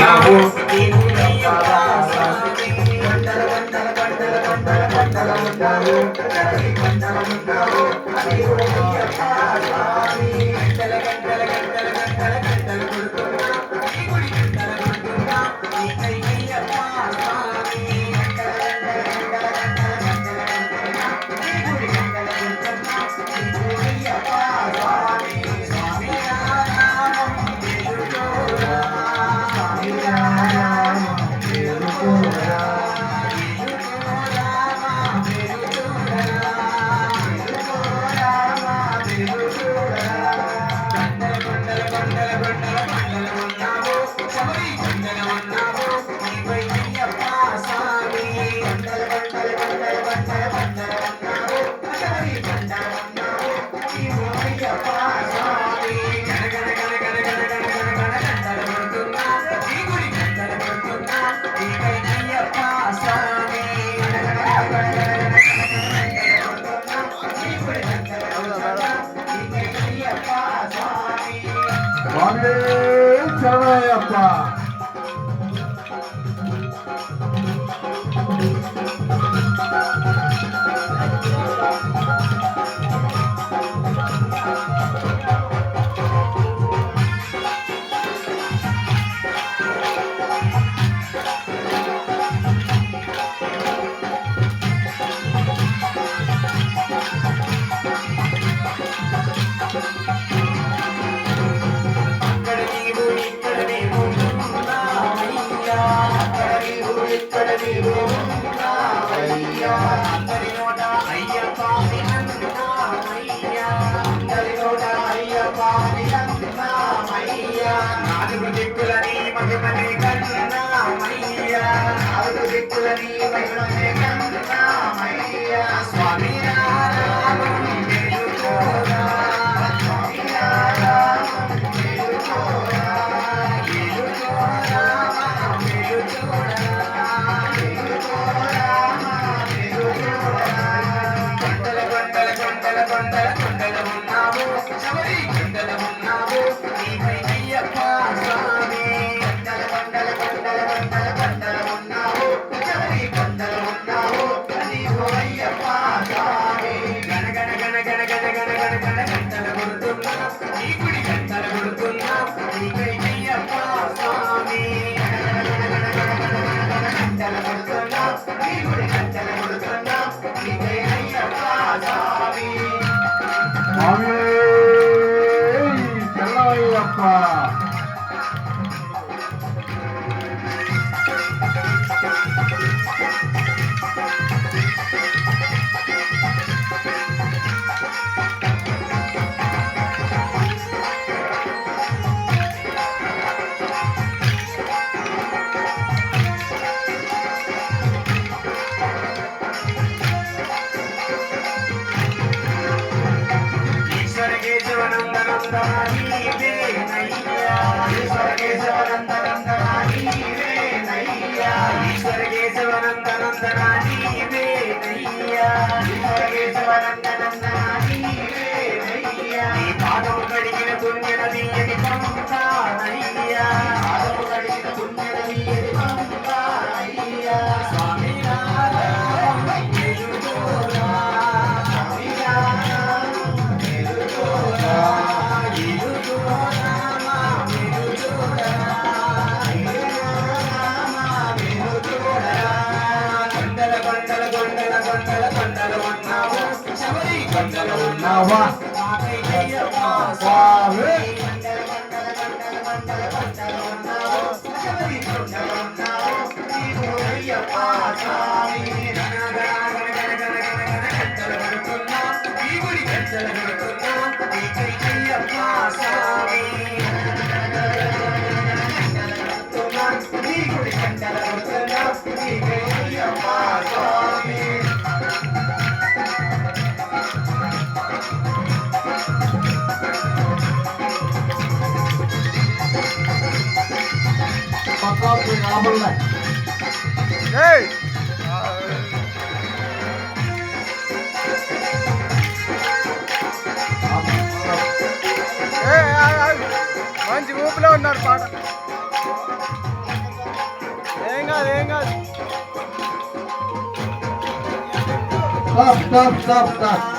ఉన్నావు ఉంటారు Tata. కొండల దిక్కులని మహిమనే కొండల స్వామి Amen. కేశవనందనందనాని నయ్యా ఈశ్వర కేశవనందనందనాని నయ్యా ఈశ్వర నావా స్వామి పక్కకు రాబోలే ఏయ్ ఏయ్, ఆగు, ఆగు. మంచి ఊపిలో ఉన్నారు పాట కాదు ఏం కాదు స్టాప్ స్టాప్ స్టాప్ స్టాప్